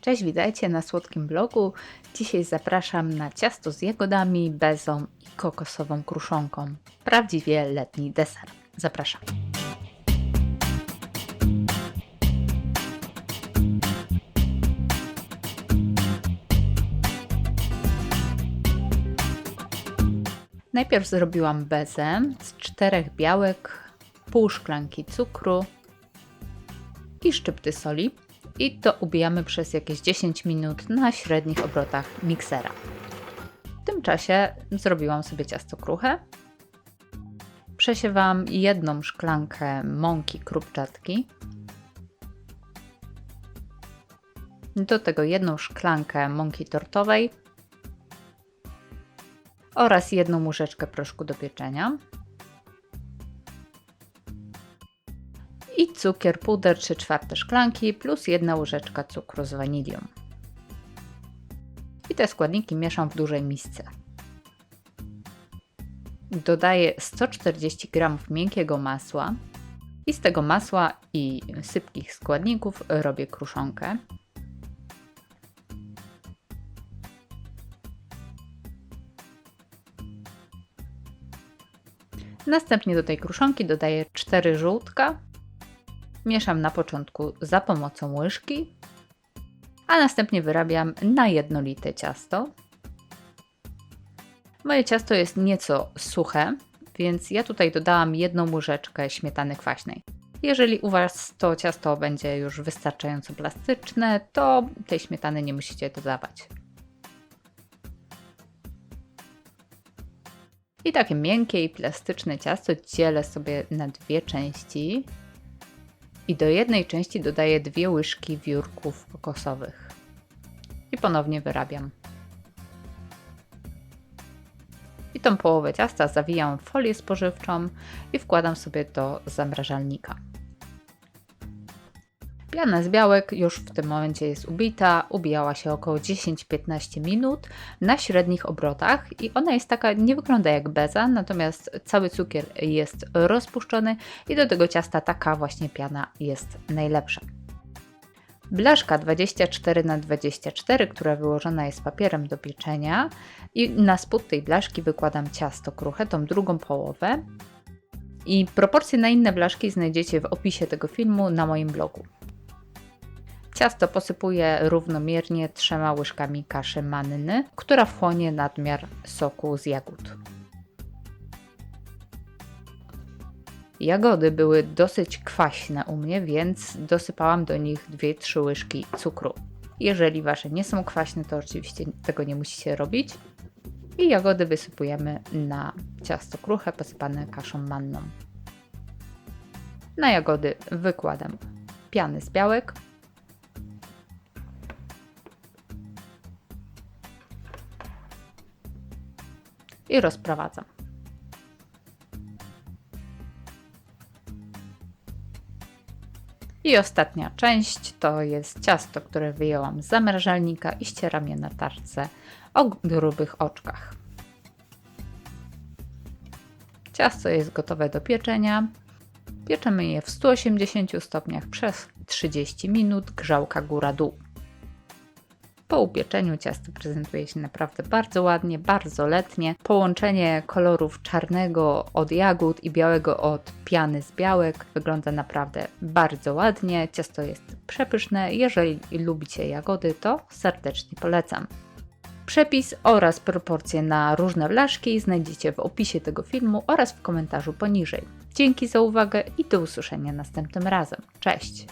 Cześć, witajcie na słodkim blogu. Dzisiaj zapraszam na ciasto z jagodami, bezą i kokosową kruszonką. Prawdziwie letni deser. Zapraszam. Najpierw zrobiłam bezę z czterech białek, pół szklanki cukru i szczypty soli i to ubijamy przez jakieś 10 minut na średnich obrotach miksera. W tym czasie zrobiłam sobie ciasto kruche. Przesiewam jedną szklankę mąki krupczatki. Do tego jedną szklankę mąki tortowej oraz jedną łyżeczkę proszku do pieczenia. I cukier puder 3 czwarte szklanki plus jedna łyżeczka cukru z wanilią. I te składniki mieszam w dużej misce. Dodaję 140 g miękkiego masła i z tego masła i sypkich składników robię kruszonkę. Następnie do tej kruszonki dodaję 4 żółtka Mieszam na początku za pomocą łyżki, a następnie wyrabiam na jednolite ciasto. Moje ciasto jest nieco suche, więc ja tutaj dodałam jedną łyżeczkę śmietany kwaśnej. Jeżeli u Was to ciasto będzie już wystarczająco plastyczne, to tej śmietany nie musicie dodawać. I takie miękkie i plastyczne ciasto dzielę sobie na dwie części i do jednej części dodaję dwie łyżki wiórków kokosowych. I ponownie wyrabiam. I tą połowę ciasta zawijam w folię spożywczą i wkładam sobie do zamrażalnika. Piana z białek już w tym momencie jest ubita, ubijała się około 10-15 minut na średnich obrotach i ona jest taka, nie wygląda jak beza, natomiast cały cukier jest rozpuszczony i do tego ciasta taka właśnie piana jest najlepsza. Blaszka 24 na 24, która wyłożona jest papierem do pieczenia i na spód tej blaszki wykładam ciasto kruche, tą drugą połowę. I proporcje na inne blaszki znajdziecie w opisie tego filmu na moim blogu. Ciasto posypuję równomiernie trzema łyżkami kaszy manny, która wchłonie nadmiar soku z jagód. Jagody były dosyć kwaśne u mnie, więc dosypałam do nich 2-3 łyżki cukru. Jeżeli wasze nie są kwaśne, to oczywiście tego nie musicie robić. I jagody wysypujemy na ciasto kruche posypane kaszą manną. Na jagody wykładam piany z białek, i rozprowadzam. I ostatnia część to jest ciasto, które wyjęłam z zamrażalnika i ścieram je na tarce o grubych oczkach. Ciasto jest gotowe do pieczenia. Pieczemy je w 180 stopniach przez 30 minut, grzałka góra-dół. Po upieczeniu ciasto prezentuje się naprawdę bardzo ładnie, bardzo letnie. Połączenie kolorów czarnego od jagód i białego od piany z białek wygląda naprawdę bardzo ładnie. Ciasto jest przepyszne. Jeżeli lubicie jagody, to serdecznie polecam. Przepis oraz proporcje na różne blaszki znajdziecie w opisie tego filmu oraz w komentarzu poniżej. Dzięki za uwagę i do usłyszenia następnym razem. Cześć!